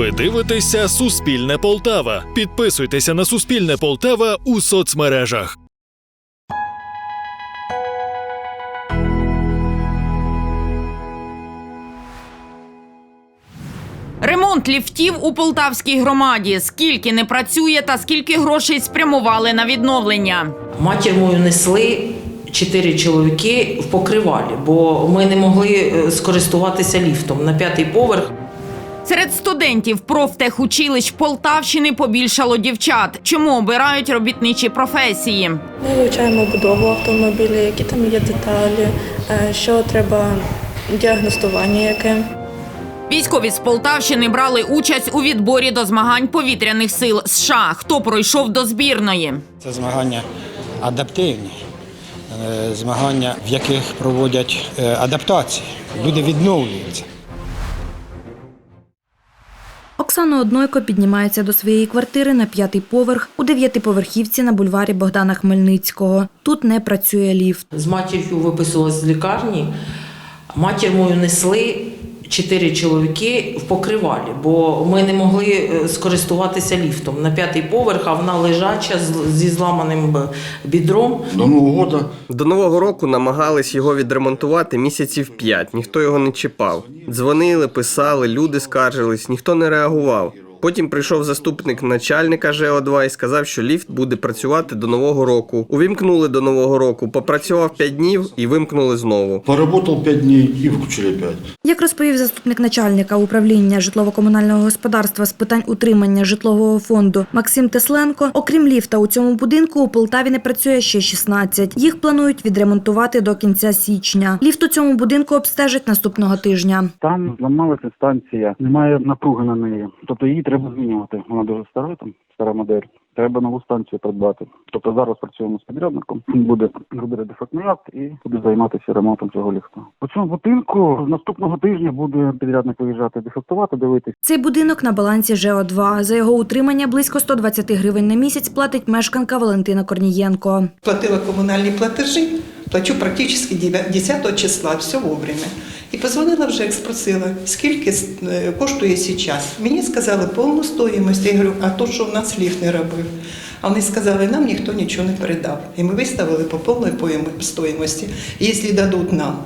Ви дивитеся Суспільне Полтава. Підписуйтеся на Суспільне Полтава у соцмережах. Ремонт ліфтів у полтавській громаді. Скільки не працює та скільки грошей спрямували на відновлення. Матір мою несли чотири чоловіки в покривалі, бо ми не могли е, скористуватися ліфтом на п'ятий поверх. Серед студентів профтехучилищ Полтавщини побільшало дівчат. Чому обирають робітничі професії? Ми вивчаємо будову автомобіля, які там є деталі, е, що треба діагностування яке. Військові з Полтавщини брали участь у відборі до змагань повітряних сил США. Хто пройшов до збірної? Це змагання адаптивні, е, змагання, в яких проводять е, адаптації. Люди відновлюються. Оксана Однойко піднімається до своєї квартири на п'ятий поверх у дев'ятиповерхівці на бульварі Богдана Хмельницького. Тут не працює ліфт. З матір'ю виписувалась з лікарні. Матір мою несли чотири чоловіки в покривалі, бо ми не могли е, скористуватися ліфтом на п'ятий поверх, а вона лежача з- зі зламаним бідром. До Нового года До нового року намагались його відремонтувати місяців п'ять. Ніхто його не чіпав. Дзвонили, писали, люди скаржились, ніхто не реагував. Потім прийшов заступник начальника ЖО2 і сказав, що ліфт буде працювати до нового року. Увімкнули до нового року, попрацював 5 днів і вимкнули знову. поработал 5 дней и выключили 5. Як розповів заступник начальника управління житлово-комунального господарства з питань утримання житлового фонду Максим Тесленко, окрім ліфта у цьому будинку у Полтаві не працює ще 16. Їх планують відремонтувати до кінця січня. Ліфт у цьому будинку обстежать наступного тижня. Там зламалася станція, немає напруги на неї. Тобто її треба змінювати. Вона дуже стара, там стара модель. Треба нову станцію придбати. Тобто зараз працюємо з підрядником. Він буде робити дефектний акт і буде займатися ремонтом цього ліфту. По цьому будинку наступного тижня буде підрядник виїжджати дефектувати, дивитися. Цей будинок на балансі ЖО2. За його утримання близько 120 гривень на місяць платить мешканка Валентина Корнієнко. платила коммунальные платежи, плачу практически 9 10 числа, все вовремя. І позвонила вже, як спросила, скільки е, коштує зараз. Мені сказали повну стоїмость. Я говорю, а то, що в нас ліфт не робив. А вони сказали, нам ніхто нічого не передав. І ми виставили по повній поїм- стоїмості. І якщо дадуть нам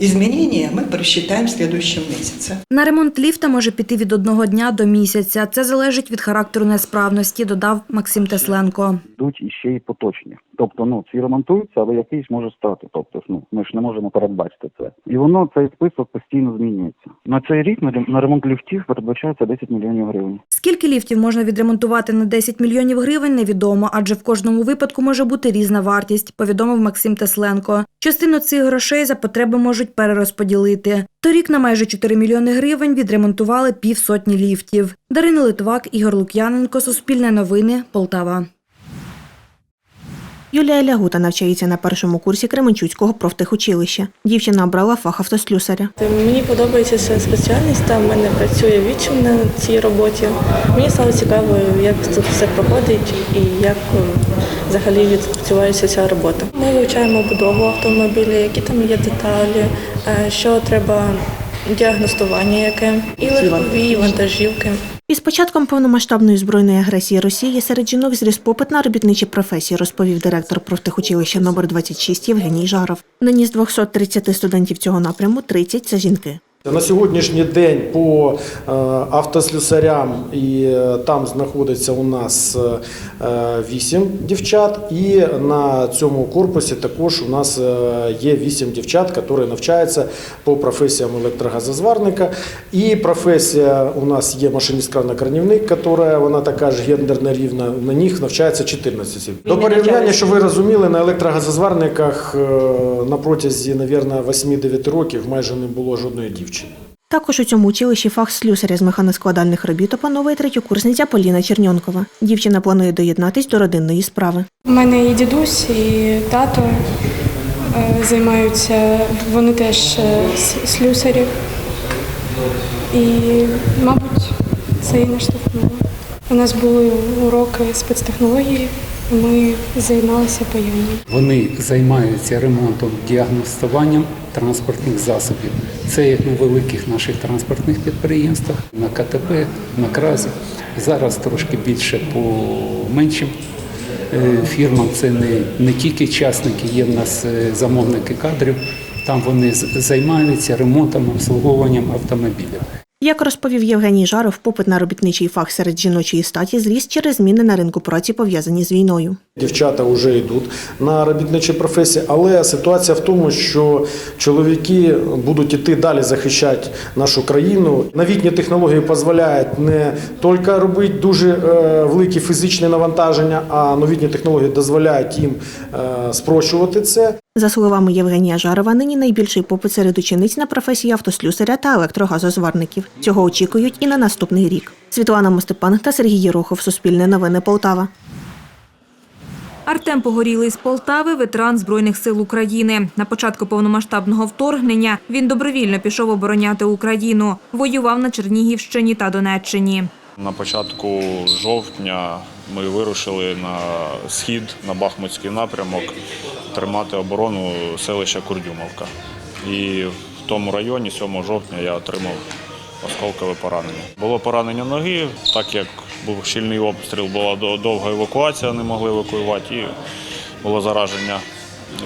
змінення, ми пересчитаємо в следующем місяці. На ремонт ліфта може піти від одного дня до місяця. Це залежить від характеру несправності, додав Максим Тесленко. Йдуть іще й поточні. Тобто, ну ці ремонтуються, але якийсь може стати. Тобто, ну ми ж не можемо передбачити це. І воно цей список постійно змінюється. На цей рік на ремонт ліфтів передбачається 10 мільйонів гривень. Скільки ліфтів можна відремонтувати на 10 мільйонів гривень, невідомо, адже в кожному випадку може бути різна вартість, повідомив Максим Тесленко. Частину цих грошей за потреби можуть перерозподілити. Торік на майже 4 мільйони гривень відремонтували півсотні ліфтів. Дарина Литвак, Ігор Лук'яненко, Суспільне новини, Полтава. Юлія Лягута навчається на першому курсі Кременчуцького профтехучилища. Дівчина обрала фах автослюсаря. Мені подобається ця спеціальність, там в мене працює відчим на цій роботі. Мені стало цікаво, як тут все проходить і як е, взагалі відпрацюється ця робота. Ми вивчаємо будову автомобіля, які там є деталі, е, що треба діагностування яке, і легкові, і вантажівки. Із початком повномасштабної збройної агресії Росії серед жінок зріс попит на робітничі професії, розповів директор профтехучилища номер 26 Євгеній Жаров. Нині з 230 студентів цього напряму 30 – це жінки. На сьогоднішній день по е, автослюсарям і е, там знаходиться у нас е, 8 дівчат, і на цьому корпусі також у нас е, є 8 дівчат, які навчаються по професіям електрогазозварника. І професія у нас є машиніст-кранокранівник, яка вона така ж гендерно рівна. На них навчається 14 осіб. До порівняння, щоб ви розуміли, на електрогазозварниках е, на протязі, мабуть, 8-9 років майже не було жодної дівчини. Також у цьому училищі фах слюсаря з механоскладальних робіт опановує третьокурсниця Поліна Черньонкова. Дівчина планує доєднатись до родинної справи. У мене і дідусь, і тато е, займаються, вони теж е, слюсарі. І, мабуть, це і наштовхнуло. У нас були уроки спецтехнології Ми займалися паянням. Вони займаються ремонтом, діагностуванням транспортних засобів. Це як на великих наших транспортних підприємствах, на КТП, на кразі. Зараз трошки більше по меншим е, фірмам. Це не, не тільки частники, є в нас е, замовники кадрів. Там вони займаються ремонтом, обслуговуванням автомобілів. Як розповів Євгеній Жаров, попит на робітничий фах серед жіночої статі зріс через зміни на ринку праці, пов'язані з війною. Дівчата вже йдуть на робітничі професії, але ситуація в тому, що чоловіки будуть іти далі захищати нашу країну. Новітні технології дозволяють не тільки робити дуже е, великі фізичні навантаження, а новітні технології дозволяють їм е, спрощувати це. За словами Євгенія Жарова, нині найбільший попит серед учениць на професії автослюсаря та електрогазозварників. Цього очікують і на наступний рік. Світлана Мостепан та Сергій Єрохов. Суспільне новини Полтава. Артем Погорілий з Полтави, ветеран Збройних сил України. На початку повномасштабного вторгнення він добровільно пішов обороняти Україну. Воював на Чернігівщині та Донеччині. На початку жовтня ми вирушили на схід, на Бахмутський напрямок, тримати оборону селища Курдюмовка. І в тому районі, 7 жовтня, я отримав осколкове поранення. Було поранення ноги, так як був щільний обстріл, була довга евакуація, не могли евакуювати, і було зараження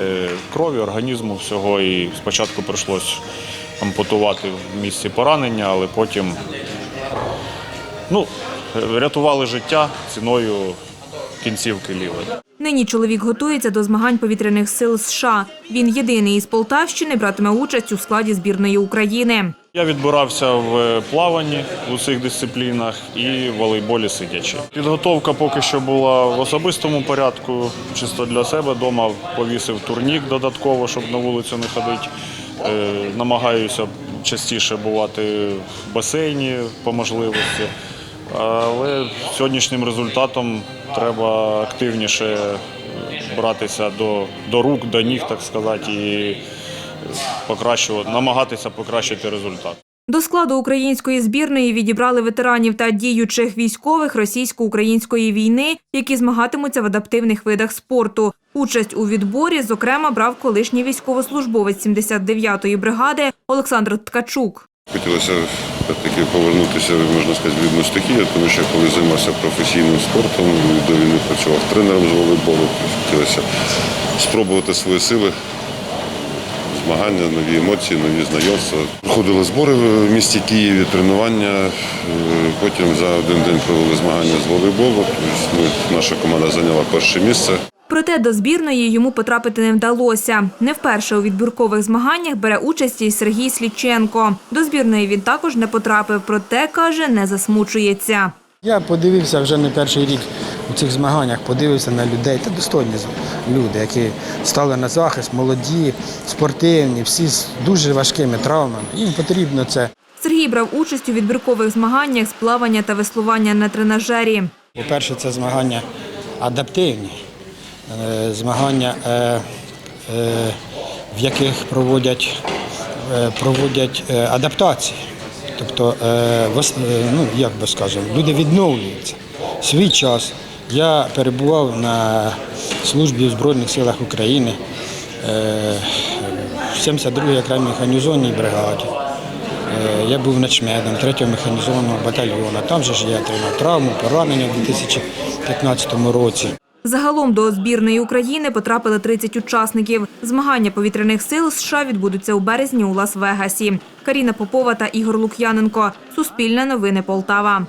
е, крові, організму всього. І спочатку прийшлось ампутувати в місці поранення, але потім Ну, рятували життя ціною кінцівки лівої. Нині чоловік готується до змагань повітряних сил США. Він єдиний із Полтавщини братиме участь у складі збірної України. Я відбирався в плаванні в усіх дисциплінах і в волейболі сидячи. Підготовка поки що була в особистому порядку, чисто для себе. Дома повісив турнік додатково, щоб на вулицю не ходити. Е, Намагаюся частіше бувати в басейні по можливості. Але сьогоднішнім результатом треба активніше е, братися до, до рук, до ніг, так сказати, і покращувати, намагатися покращити результат. До складу української збірної відібрали ветеранів та діючих військових російсько-української війни, які змагатимуться в адаптивних видах спорту. Участь у відборі, зокрема, брав колишній військовослужбовець 79-ї бригади Олександр Ткачук. Хотілося таки повернутися, можна сказати, в рідну стихію, тому що коли займався професійним спортом, до війни працював тренером з волейболу, хотілося спробувати свої сили, змагання, нові емоції, нові знайомства. Проходили збори в місті Києві, тренування. Е, Потім за один день провели змагання з волейболу. Тобто ми- наша команда зайняла перше місце. Проте до збірної йому потрапити не вдалося. Не вперше у відбіркових змаганнях бере участь і Сергій Сліченко. До збірної він також не потрапив, проте каже, не засмучується. Я подивився вже не перший рік у цих змаганнях, подивився на людей. Та достойні люди, які стали на захист, молоді, спортивні, всі з дуже важкими травмами. Їм потрібно це. Сергій брав участь у відбіркових змаганнях з плавання та веслування на тренажері. По-перше, це змагання адаптивні, змагання, е, е, в яких проводять, е, проводять е, адаптації. Тобто, е, е, ну, як би скажемо, люди відновлюються. Свій час я перебував на службі в Збройних силах України е, в 72-й окремій механізованій бригаді. Е, Я був начмедом 3-го механізованого батальйону. Там же ж я отримав травму, поранення в 2015 році. Загалом до збірної України потрапили 30 учасників. Змагання повітряних сил США відбудуться у березні у Лас-Вегасі. Каріна Попова та Ігор Лук'яненко. Суспільне новини Полтава.